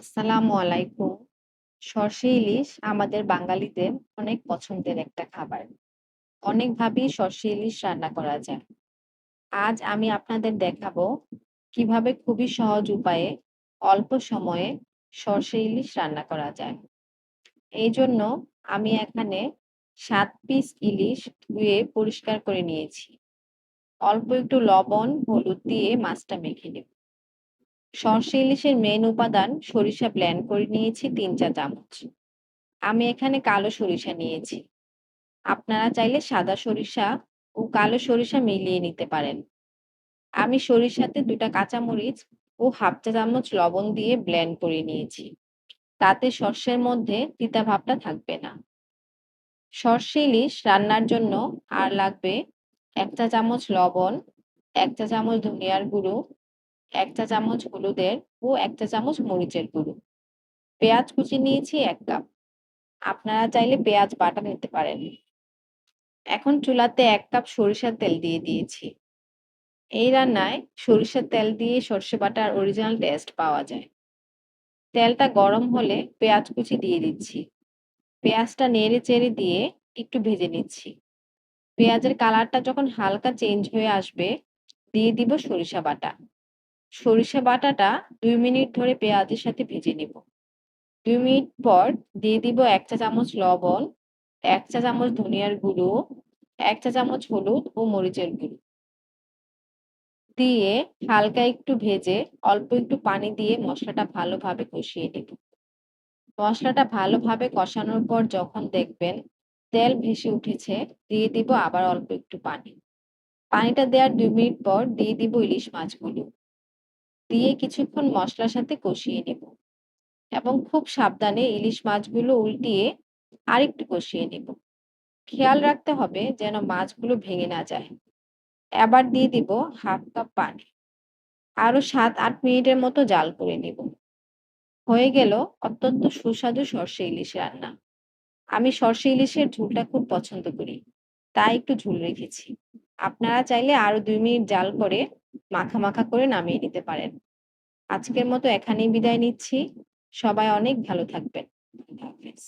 আসসালামু আলাইকুম। সর্ষে ইলিশ আমাদের বাঙালিদের অনেক পছন্দের একটা খাবার। অনেকভাবেই সর্ষে ইলিশ রান্না করা যায়। আজ আমি আপনাদের দেখাবো কীভাবে খুবই সহজ উপায়ে অল্প সময়ে সর্ষে ইলিশ রান্না করা যায়। এই জন্য আমি এখানে সাত পিস ইলিশ ধুয়ে পরিষ্কার করে নিয়েছি। অল্প একটু লবণ, হলুদ দিয়ে মাছটা মেখে নেব। সরষে ইলিশের মেইন উপাদান সরিষা ব্লেন্ড করে নিয়েছি তিন চা চামচ। আমি এখানে কালো সরিষা নিয়েছি। আপনারা চাইলে সাদা সরিষা ও কালো সরিষা মিলিয়ে নিতে পারেন। আমি সরিষাতে ২ টা কাঁচামরিচ ও হাফ চা চামচ লবণ দিয়ে ব্লেন্ড করে নিয়েছি। তাতে সর্ষের মধ্যে তিতা ভাবটা থাকবে না। সর্ষে ইলিশ রান্নার জন্য আর লাগবে ১ চা চামচ লবণ, ১ চা চামচ ধনিয়ার গুঁড়ো, ১ চা চামচ হলুদের ও ১ চা চামচ মরিচের গুঁড়ো। পেঁয়াজ কুচি নিয়েছি এক কাপ। আপনারা চাইলে পেঁয়াজ বাটা নিতে পারেন। এখন চুলাতে এক কাপ সরিষার তেল দিয়ে দিয়েছি। এই রান্নায় সরিষার তেল দিয়ে সর্ষে বাটার অরিজিনাল টেস্ট পাওয়া যায়। তেলটা গরম হলে পেঁয়াজ কুচি দিয়ে দিচ্ছি। পেঁয়াজটা নেড়ে চেড়ে দিয়ে একটু ভেজে নিচ্ছি। পেঁয়াজের কালারটা যখন হালকা চেঞ্জ হয়ে আসবে, দিয়ে দিব সরিষা বাটা। সরিষা বাটাটা দুই মিনিট ধরে পেঁয়াজের সাথে ভেজে নিব। দুই মিনিট পর দিয়ে দিব ১ চা চামচ লবণ, ১ চা চামচ ধনিয়ার গুঁড়ো, ১ চা চামচ হলুদ ও মরিচের গুঁড়ো। দিয়ে হালকা একটু ভেজে অল্প একটু পানি দিয়ে মশলাটা ভালোভাবে কষিয়ে নেব। মশলাটা ভালোভাবে কষানোর পর যখন দেখবেন তেল ভেসে উঠেছে দিয়ে দিব আবার অল্প একটু পানি। পানিটা দেওয়ার দুই মিনিট পর দিয়ে দিব ইলিশ মাছগুলো। দিয়ে কিছুক্ষণ মশলার সাথে কষিয়ে নেব এবং খুব সাবধানে ইলিশ মাছগুলো উল্টিয়ে আরেকটু কষিয়ে নেব। খেয়াল রাখতে হবে যেন মাছগুলো ভেঙে না যায়। এবার দিয়ে দিব হাফ কাপ পানি। আরও সাত আট মিনিটের মতো জাল করে নেব। হয়ে গেল অত্যন্ত সুস্বাদু সর্ষে ইলিশ রান্না। আমি সর্ষে ইলিশের ঝুলটা খুব পছন্দ করি, তাই একটু ঝুল রেখেছি। আপনারা চাইলে আরও দুই মিনিট জাল করে মাখা মাখা করে নামিয়ে নিতে পারেন। আজকের মতো এখানেই বিদায় নিচ্ছি। সবাই অনেক ভালো থাকবেন। হাফেজ।